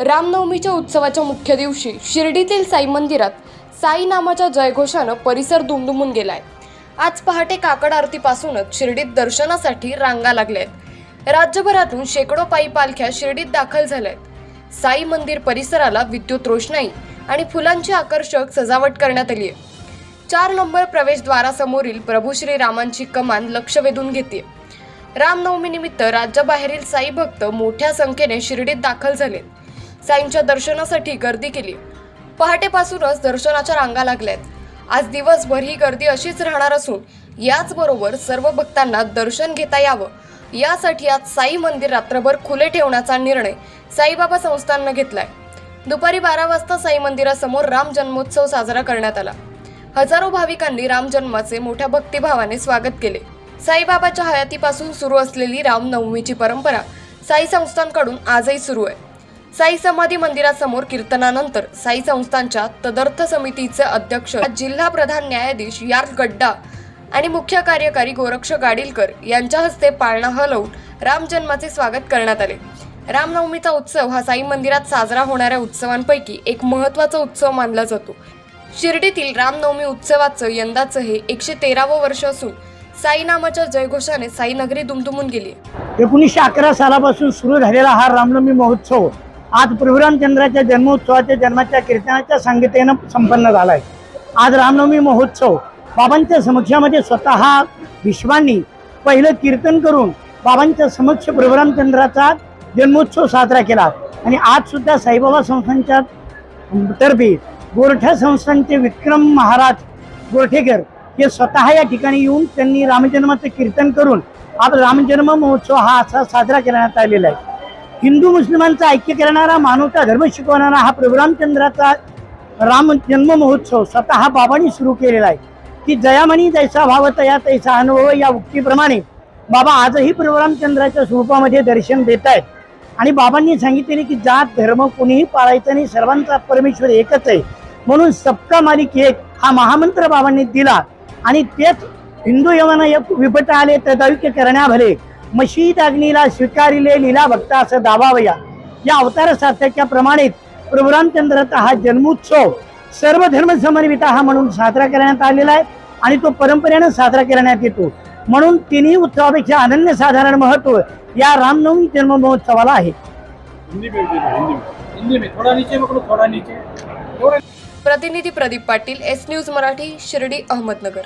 रामनवमीच्या उत्सवाच्या मुख्य दिवशी शिर्डीतील साई मंदिरात साई नामाच्या जयघोषानं परिसर दुमदुमून गेलाय. आज पहाटे काकड आरतीपासूनच शिर्डीत दर्शनासाठी रांगा लागल्या आहेत राज्यभरातून शेकडो पायी पालख्या शिर्डीत दाखल झाल्या आहेत साई मंदिर परिसराला विद्युत रोषणाई आणि फुलांची आकर्षक सजावट करण्यात आली आहे. चार नंबर प्रवेशद्वारासमोरील प्रभू श्रीरामांची कमान लक्ष वेधून घेते. रामनवमीनिमित्त राज्याबाहेरील साई भक्त मोठ्या संख्येने शिर्डीत दाखल झाले साईंच्या दर्शनासाठी गर्दी केली. पहाटेपासूनच दर्शनाच्या रांगा लागल्यात. आज दिवसभर ही गर्दी अशीच राहणार असून याचबरोबर सर्व भक्तांना दर्शन घेता यावं. यासाठी आज साई मंदिर रात्रभर खुले ठेवण्याचा निर्णय साईबाबा संस्थाननं घेतलाय. दुपारी बारा वाजता साई मंदिरासमोर राम जन्मोत्सव साजरा करण्यात आला. हजारो भाविकांनी राम जन्माचे मोठ्या भक्तिभावाने स्वागत केले. साईबाबाच्या हयातीपासून सुरू असलेली रामनवमीची परंपरा साई संस्थांकडून आजही सुरू आहे. साई समाधी मंदिरासमोर कीर्तनानंतर साई संस्थांच्या तदर्थ समितीचे अध्यक्ष जिल्हा प्रधान न्यायाधीश यार गड्डा आणि मुख्य कार्यकारी गोरक्ष गाडीलकर यांच्या हस्ते पाळणा हलवून राम जन्माचे स्वागत करण्यात आले. रामनवमीचा उत्सव हा साई मंदिरात साजरा होणाऱ्या उत्सवांपैकी एक महत्त्वाचा उत्सव मानला जातो. शिर्डीतील रामनवमी उत्सवाचं यंदाचं हे एकशे तेरावं वर्ष असून साई नामाच्या जयघोषाने साई नगरी दुमदुमून गेली. एकोणीसशे अकरा सालापासून सुरू झालेला हा रामनवमी महोत्सव आज प्रभुरामचंद्राच्या जन्मोत्सवाच्या जन्माच्या कीर्तनाच्या संगीतेनं संपन्न झाला आहे आज रामनवमी महोत्सव बाबांच्या समक्षामध्ये स्वतः विश्वांनी पहिलं कीर्तन करून बाबांच्या समक्ष प्रभुरामचंद्राचा जन्मोत्सव साजरा केला. आणि आज सुद्धा साईबाबा संस्थांच्या तर्फे गोरठ्या संस्थांचे विक्रम महाराज गोरठेकर हे स्वतः या ठिकाणी येऊन त्यांनी रामजन्माचं कीर्तन करून आज रामजन्म महोत्सव हा असा साजरा करण्यात आलेला आहे. हिंदू मुस्लिमांचं ऐक्य करणारा मानवता धर्म शिकवणारा हा प्रभुरामचंद्राचा राम जन्म महोत्सव स्वतः बाबांनी सुरू केलेला आहे. की जयामणी जैसा भाव तया तैसा अनुभव या उक्तीप्रमाणे बाबा आजही प्रभुरामचंद्राच्या स्वरूपामध्ये दर्शन देत आहेत. आणि बाबांनी सांगितलेले की जात धर्म कोणीही पाळायचं नाही सर्वांचा परमेश्वर एकच आहे. म्हणून सबका मालिक एक हा महामंत्र बाबांनी दिला. आणि तेच हिंदू यवना एक विपट आले तदाविक्य करण्याभरे मशीद अग्नीला स्वीकारिले लीला भक्त असं दाबावया. या अवतार सार्थक्या प्रमाणित प्रभू रामचंद्राचा हा जन्मोत्सव सर्व धर्म समन्वित हा म्हणून साजरा करण्यात आलेला आहे आणि तो परंपरेनं साजरा करण्यात येतो. म्हणून तिन्ही उत्सवापेक्षा अनन्यसाधारण महत्त्व या रामनवमी जन्म महोत्सवाला आहे. हिंदी में हिंदी में हिंदी में थोड़ा नीचे पकड़ो थोड़ा नीचे. थोड़ा प्रतिनिधी प्रदीप पाटील एस न्यूज मराठी शिर्डी अहमदनगर.